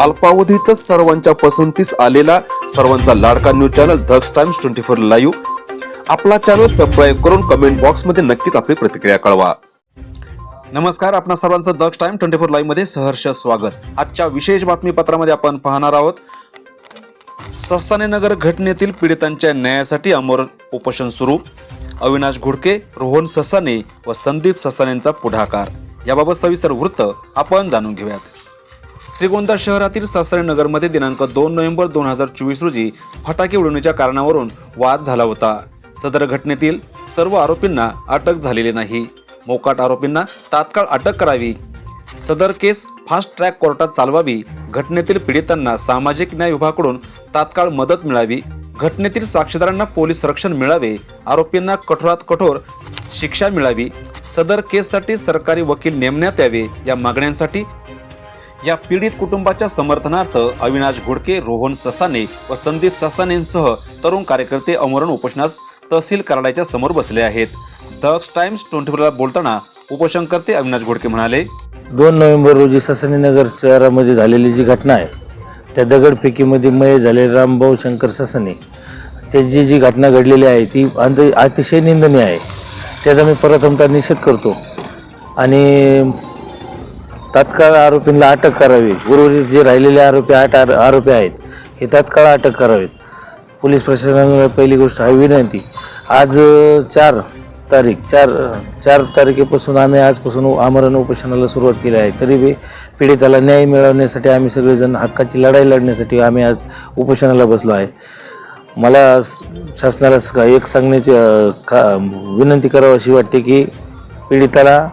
अल्पावधीतच सर्वांच्या पसंतीस आलेला सर्वांचा लाडका news channel Daksh times twenty four live. आपला चॅनल सबस्क्राईब करून कमेंट बॉक्समध्ये नक्कीच आपली प्रतिक्रिया कळवा. नमस्कार आपणा सर्वांचं दक्ष टाइम ट्वेंटी फोर लाईव्हमध्ये सहर्ष स्वागत. आजच्या विशेष बातमीपत्रामध्ये आपण पाहणार आहोत ससाने नगर घटनेतील पीडितांच्या न्यायासाठी अमर उपोषण सुरू. अविनाश घुडके रोहन ससाने व संदीप ससानेंचा पुढाकार. याबाबत सविस्तर वृत्त आपण जाणून घेऊयात. श्रीगोंदा शहरातील सासरे नगरमध्ये दिनांक दोन नोव्हेंबर दोन हजार चोवीस रोजी फटाके उडवण्याच्या कारणावरून वाद झाला होता. सदर घटनेतील सर्व आरोपींना अटक झालेली नाही. मोकाट आरोपींना तात्काळ अटक करावी. सदर केस फास्ट ट्रॅक कोर्टात चालवावी. घटनेतील पीडितांना सामाजिक न्याय विभागाकडून तात्काळ मदत मिळावी. घटनेतील साक्षीदारांना पोलीस संरक्षण मिळावे. आरोपींना कठोरात कठोर शिक्षा मिळावी. सदर केससाठी सरकारी वकील नेमण्यात यावे या मागण्यांसाठी या पीडित कुटुंबाच्या समर्थनार्थ अविनाश घोडके रोहन ससाने व संदीप ससानेंसह तरुण कार्यकर्ते अमरण उपोषणास तहसील कार्यालयाच्या समोर बसले आहेत. दक्ष टाइम्स ट्वेंटी फोरला बोलताना उपोषणकर्ते अविनाश घोडके म्हणाले दोन नोव्हेंबर रोजी ससानीनगर शहरामध्ये झालेली जी घटना आहे त्या दगडफेकीमध्ये मय झाले रामभाऊ शंकर ससाने. त्याची जी घटना घडलेली आहे ती अंत- अतिशय निंदनीय आहे. त्याचा मी प्रथमतः निषेध करतो. आणि तात्काळ आरोपींना अटक करावी. उर्वरित जे राहिलेले आरोपी आठ आर- आरोपी आहेत हे तात्काळ अटक करावेत. पोलीस प्रशासनाला पहिली गोष्ट हा विनंती आज चार तारीख चार चार तारखेपासून आम्ही आजपासून आमरण उपोषणाला सुरुवात केली आहे. तरी बी पीडिताला न्याय मिळवण्यासाठी आम्ही सगळेजण हक्काची लढाई लढण्यासाठी आम्ही आज उपोषणाला बसलो आहे. मला शासनाला एक सांगण्याची का विनंती करावी अशी वाटते की पीडिताला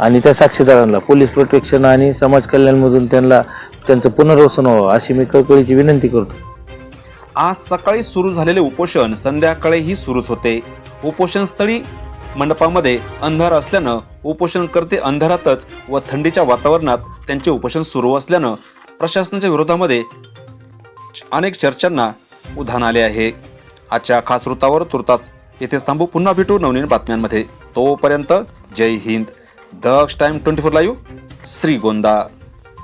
आणि त्या साक्षीदारांना पोलीस प्रोटेक्शन आणि समाज कल्याणमधून त्यांना त्यांचं पुनर्वसन व्हावं अशी मी कळकळीची विनंती करतो. आज सकाळी सुरू झालेले उपोषण संध्याकाळीही सुरूच होते. उपोषणस्थळी मंडपामध्ये अंधार असल्यानं उपोषणकर्ते अंधारातच व थंडीच्या वातावरणात त्यांचे उपोषण सुरू असल्यानं प्रशासनाच्या विरोधामध्ये अनेक चर्चांना उधाण आले आहे. आजच्या खास वृत्तावर तुर्तास येथेच थांबू. पुन्हा भेटू नवनवीन बातम्यांमध्ये. तोपर्यंत Jai Hind. Daksh time twenty four live Shrigonda